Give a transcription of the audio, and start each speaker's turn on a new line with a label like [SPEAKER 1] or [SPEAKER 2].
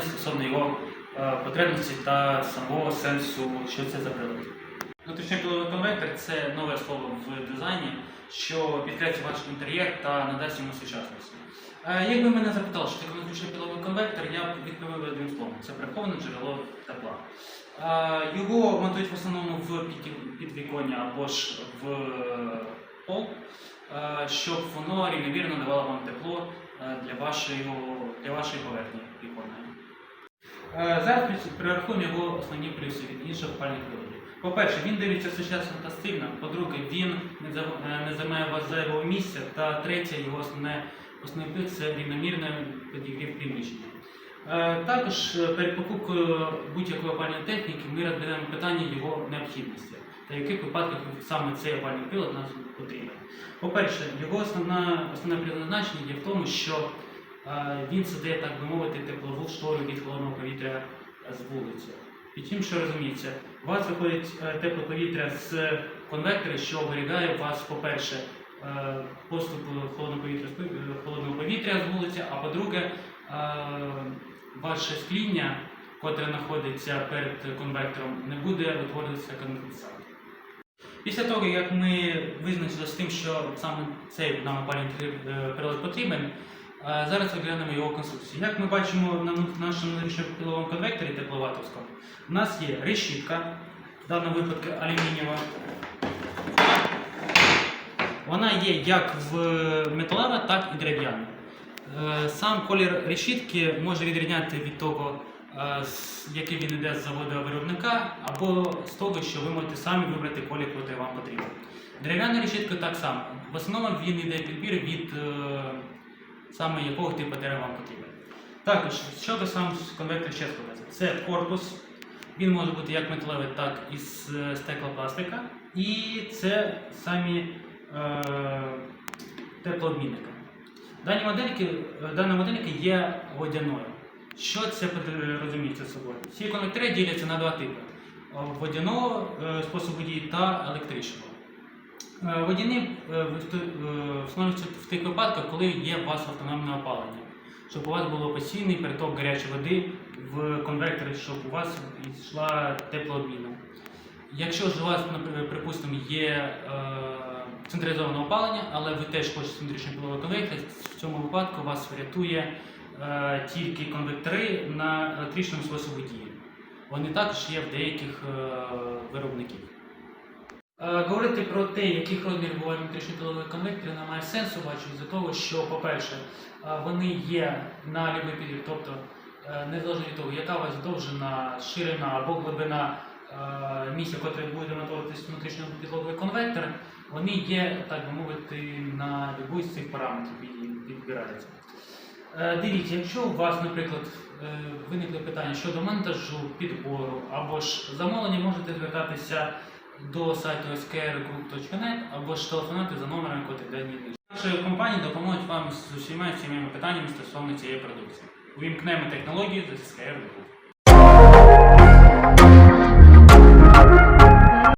[SPEAKER 1] стосовно його е, потребності та самого сенсу, що це за прилад. Внутрішньопіловий конвектор це нове слово в дизайні, що підкреслить ваш інтер'єр та надасть йому сучасності. Е, Якби мене запитали, що таке внутрішньопіловий конвектор, я б відповів одним словом. Це приховане джерело тепла. Е, Його монтують в основному в підвіконня або ж в пол, щоб воно рівномірно давало вам тепло для вашої, для вашої поверхні віконної. Е, Зараз перерахуємо його основні плюси від інших опальних приладів. По-перше, він дивиться сучасно та стильно. По-друге, він не е, займає вас місця. Та третє, його основне, основний плюс це рівномірний підігрів приміщення. Е, Також перед покупкою будь-якої опальної техніки ми розглядаємо питання його необхідності та в яких випадках саме цей опальний прилад нам потрібен. По-перше, його основна, основне призначення є в тому, що він задає, так би мовити, теплову штору від холодного повітря з вулиці. Під чим, що розуміється, у вас виходить е, тепле повітря з конвектора, що оберігає вас, по-перше, е, поступу холодного повітря, е, холодного повітря з вулиці, а по-друге, ваше скління, котре знаходиться перед конвектором, не буде витворюватися конденсат. Після того, як ми визначили з тим, що саме цей нам опалювальний прилад потрібен, зараз розглянемо його конструкцію. Як ми бачимо на нашому внутрішньопіловому конвекторі тепловатовському, у нас є решітка, в даному випадку алюмінієва. Вона є як в металева, так і дерев'яна. Е, Сам колір решітки може відрізняти від того, е, який він йде з заводу виробника, або з того, що ви можете самі вибрати колір, який вам потрібен. Дерев'яна решітка так само. В основному він йде підбір від е, саме якого типу дерева вам потрібен. Також, що сам конвектор ще складається? Це корпус. Він може бути як металевий, так і з стеклопластика. І це самі е, теплообмінники. Дані модельки, е, дана моделька є водяною. Що це розуміється собою? Ці конвектори діляться на два типи: водяного е, способу дії та електричного. Е, Водяні е, в- е, встановлюються в тих випадках, коли є у вас автономне опалення, щоб у вас було постійний переток гарячої води в конвекторі, щоб у вас йшла теплообміна. Якщо ж у вас, припустимо, є централізоване опалення, але ви теж хочете внутрішньо пиловий конвектор, в цьому випадку вас врятує тільки конвектори на електричному способі дії. Вони також є в деяких виробників. Е, Говорити про те, яких розмірів буває бувають внутрішньопілові конвектори, немає сенсу, бачу, з-за того, що, по-перше, е, вони є на любий підріб, тобто е, незалежно від того, яка у вас довжина, ширина або глибина місця, котре буде знаходитись внутрішньопіловий конвектор, вони є, так би мовити, на любий з цих параметрів під- підбираються. Дивіться, якщо у вас, наприклад, виникли питання щодо монтажу, підбору або ж замовлення, можете звертатися до сайту skrgroup.net або ж телефонувати за номером, який дані нижче. Наші компанії допоможуть вам з усіма цими питаннями стосовно цієї продукції. Увімкнемо технології з SKR Group.